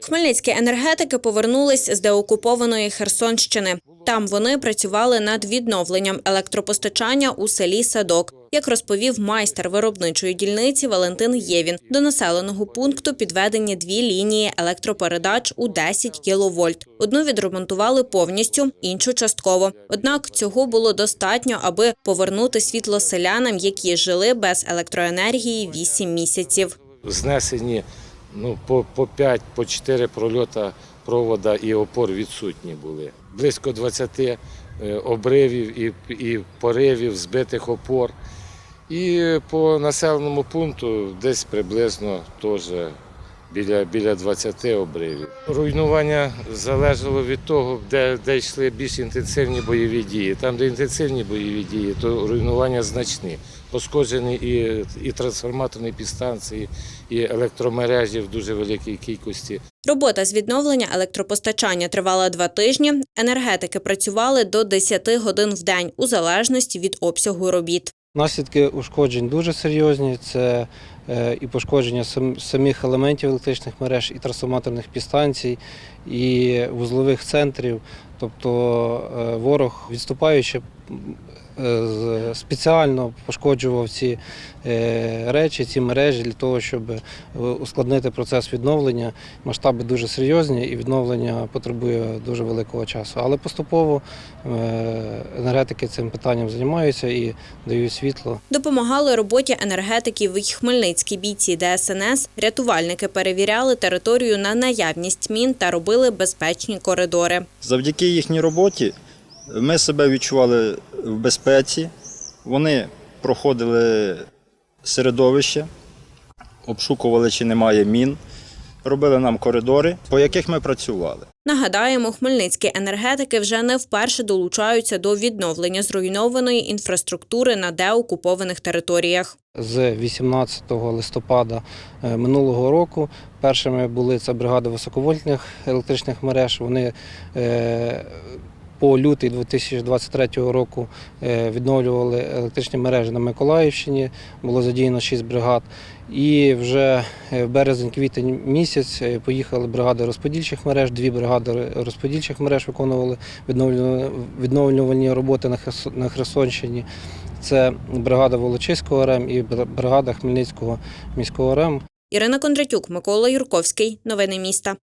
Хмельницькі енергетики повернулись з деокупованої Херсонщини. Там вони працювали над відновленням електропостачання у селі Садок. Як розповів майстер виробничої дільниці Валентин Євін, до населеного пункту підведені дві лінії електропередач у 10 кВт. Одну відремонтували повністю, іншу частково. Однак цього було достатньо, аби повернути світло селянам, які жили без електроенергії 8 місяців. знесені ну, по, по 5, по 4 прольота провода і опор відсутні були. Близько 20 е, обривів і, і поривів, збитих опор. І по населеному пункту десь приблизно теж біля, біля 20 обривів. Руйнування залежало від того, де, де йшли більш інтенсивні бойові дії. Там, де інтенсивні бойові дії, то руйнування значні. Пошкоджені і, і трансформаторні підстанції, і електромережі в дуже великій кількості. Робота з відновлення електропостачання тривала два тижні. Енергетики працювали до 10 годин в день у залежності від обсягу робіт. Наслідки ушкоджень дуже серйозні. Це е, і пошкодження сам- самих елементів електричних мереж, і трансформаторних підстанцій, і вузлових центрів. Тобто е, ворог, відступаючи, спеціально пошкоджував ці е, речі, ці мережі для того, щоб е, ускладнити процес відновлення. Масштаби дуже серйозні, і відновлення потребує дуже великого часу. Але поступово е, енергетики цим питанням займаються і дають світло. Допомагали роботі енергетиків і хмельницькі бійці ДСНС. Рятувальники перевіряли територію на наявність мін та робили безпечні коридори. Завдяки їхній роботі ми себе відчували в безпеці. Вони проходили середовище, обшукували, чи немає мін, робили нам коридори, по яких ми працювали. Нагадаємо, хмельницькі енергетики вже не вперше долучаються до відновлення зруйнованої інфраструктури на деокупованих територіях. З 18 листопада е, минулого року першими були це бригада високовольтних електричних мереж. Вони е, по лютий 2023 року е, відновлювали електричні мережі на Миколаївщині. Було задіяно 6 бригад. І вже е, в березень-квітень місяць е, поїхали бригади розподільчих мереж. Дві бригади розподільчих мереж виконували відновлювальні- роботи на Херсонщині. Це бригада Волочиського РЕМ і бригада Хмельницького міського РЕМ. Ірина Кондратюк, Микола Юрковський. Новини міста.